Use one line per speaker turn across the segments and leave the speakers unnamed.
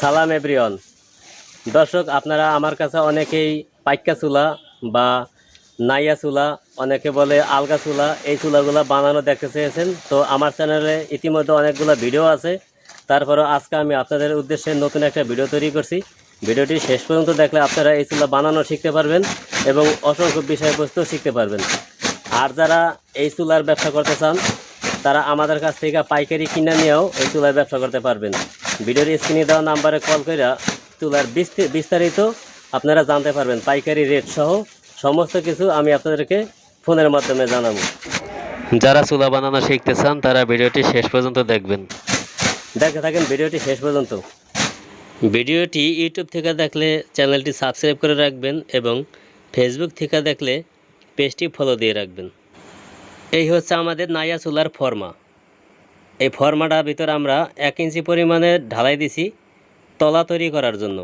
সালাম, এভরিওয়ান। দর্শক, আপনারা আমার কাছে অনেকেই পাইকা চুলা বা নাইয়া চুলা, অনেকে বলে আলগা চুলা, এই চুলাগুলো বানানো দেখতে চেয়েছেন। তো আমার চ্যানেলে ইতিমধ্যে অনেকগুলো ভিডিও আছে। তারপরে আজকে আমি আপনাদের উদ্দেশ্যে নতুন একটা ভিডিও তৈরি করছি। ভিডিওটি শেষ পর্যন্ত দেখলে আপনারা এই চুলা বানানো শিখতে পারবেন এবং অসংখ্য বিষয়বস্তু শিখতে পারবেন। আর যারা এই চুলার ব্যবসা করতে চান, তারা আমাদের কাছ থেকে পাইকারি কিনে নিয়েও এই চুলার ব্যবসা করতে পারবেন। ভিডিওর স্ক্রিনে দেওয়া নাম্বারে কল করে চুলার বিস্তি- বিস্তারিত আপনারা জানতে পারবেন। পাইকারি রেট সহ সমস্ত কিছু আমি আপনাদেরকে ফোনের মাধ্যমে জানাব। যারা চুলা বানানো শিখতে চান তারা ভিডিওটি শেষ পর্যন্ত দেখবেন। দেখে থাকেন ভিডিওটি শেষ পর্যন্ত। ভিডিওটি ইউটিউব থেকে দেখলে চ্যানেলটি সাবস্ক্রাইব করে রাখবেন এবং ফেসবুক থেকে দেখলে পেজটি ফলো দিয়ে রাখবেন। এই হচ্ছে আমাদের নাইয়া চুলার ফর্মা এই ফর্মাটার ভিতরে আমরা এক ইঞ্চি পরিমাণে ঢালাই দিছি তলা তৈরি করার জন্য।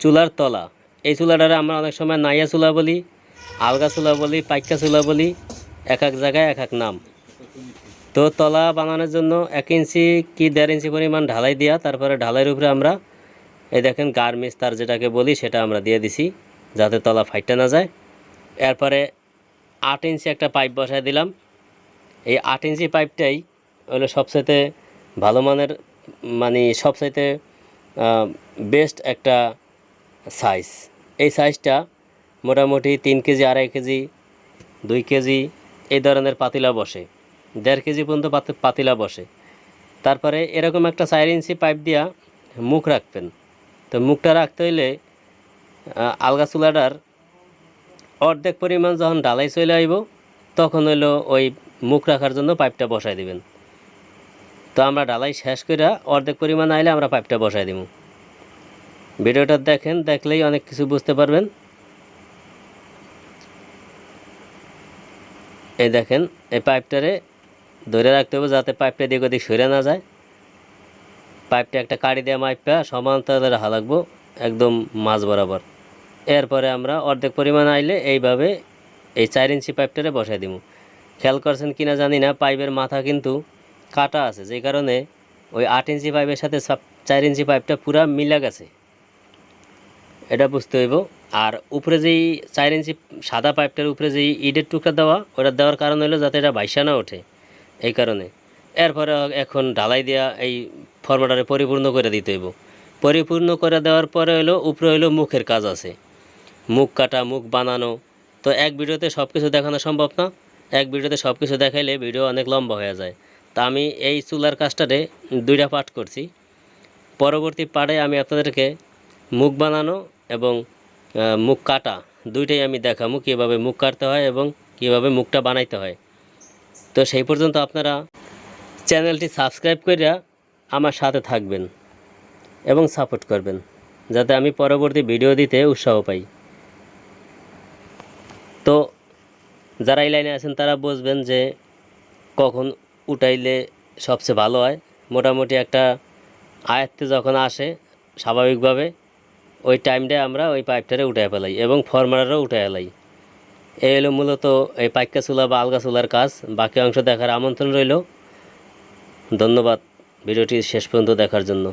চুলার তলা। এই চুলাটারে আমরা অনেক সময় নাইয়া চুলা বলি, আলগা চুলা বলি, পাইকা চুলা বলি, এক এক জায়গায় এক এক নাম। তো তলা বানানোর জন্য এক ইঞ্চি কি দেড় ইঞ্চি পরিমাণ ঢালাই দেওয়া তারপরে ঢালাইয়ের উপরে আমরা এই দেখেন গার্মিস তার যেটাকে বলি সেটা আমরা দিয়ে দিছি, যাতে তলা ফাইটটা না যায়। এরপরে আট ইঞ্চি একটা পাইপ বসায় দিলাম। এই আট ইঞ্চি পাইপটাই হলো সবচাইতে ভালো মানের মানে সবচাইতে বেস্ট একটা সাইজ এই সাইজটা মোটামুটি তিন কেজি, আড়াই কেজি, দুই কেজি, এই ধরনের পাতিলা বসে। দেড় কেজি পর্যন্ত পাতি- পাতিলা বসে। তারপরে এরকম একটা চার ইঞ্চি পাইপ দিয়া মুখ রাখবেন। তো মুখটা রাখতে হইলে আলগা চুলাটার অর্ধেক পরিমাণ যখন ডালাই চলে আইব, তখন হইল ওই মুখ রাখার জন্য পাইপটা বসাই দিবেন। তো আমরা ডালাই শেষ করে অর্ধেক পরিমাণ আইলে আমরা পাইপটা বসাই দিব ভিডিওটা দেখেন, দেখলেই অনেক কিছু বুঝতে পারবেন। এই দেখেন, এই পাইপটারে ধরে রাখতে হবে যাতে পাইপটা দিক ওদিক সরে না যায়। পাইপটা একটা কাড়ি দেওয়া মাইপটা সমান্তরালে রাখা লাগবো, একদম মাঝ বরাবর। এরপরে আমরা অর্ধেক পরিমাণ আইলে এইভাবে এই চার ইঞ্চি পাইপটারে বসাই দিব খেয়াল করছেন কিনা জানি না, পাইপের মাথা কিন্তু কাটা আছে যেই কারণে ওই আট ইঞ্চি পাইপের সাথে চার ইঞ্চি পাইপটা পুরা মিলা গেছে। এটা বুঝতে হইব। আর উপরে যেই চার ইঞ্চি সাদা পাইপটার উপরে যেই ইটের টুকরা দেওয়া, ওটা দেওয়ার কারণ হলো যাতে এটা বাইসা না ওঠে। এই কারণে। এরপরে এখন ঢালাই দেওয়া এই ফর্মাটারে পরিপূর্ণ করে দিতে হইব। পরিপূর্ণ করে দেওয়ার পরে হলো উপরে হলো মুখের কাজ আছে। মুখ কাটা, মুখ বানানো। তো এক ভিডিওতে সব কিছু দেখানো সম্ভব না। এক ভিডিওতে সব কিছু দেখাইলে ভিডিও অনেক লম্বা হয়ে যায়। তা আমি এই চুলার কাজটারে দুইটা পার্ট করছি। পরবর্তী পার্টে আমি আপনাদেরকে মুখ বানানো এবং মুখ কাটা দুইটাই আমি দেখাবো কীভাবে মুখ কাটতে হয় এবং কীভাবে মুখটা বানাইতে হয়। তো সেই পর্যন্ত আপনারা চ্যানেলটি সাবস্ক্রাইব করে আমার সাথে থাকবেন এবং সাপোর্ট করবেন, যাতে আমি পরবর্তী ভিডিও দিতে উৎসাহ পাই। তো যারা এই লাইনে আছেন তারা বুঝবেন যে কখন উঠাইলে সবচেয়ে ভালো হয়। মোটামুটি একটা আয়ত্তে যখন আসে, স্বাভাবিকভাবে ওই টাইমটায় আমরা ওই পাইপটারে উঠে ফেলাই এবং ফরমারও উঠে ফেলাই। এই হলো মূলত এই পাইকা চুলা বা আলগা চুলার কাজ। বাকি অংশ দেখার আমন্ত্রণ রইল। ধন্যবাদ। ভিডিওটি শেষ পর্যন্ত দেখার জন্য।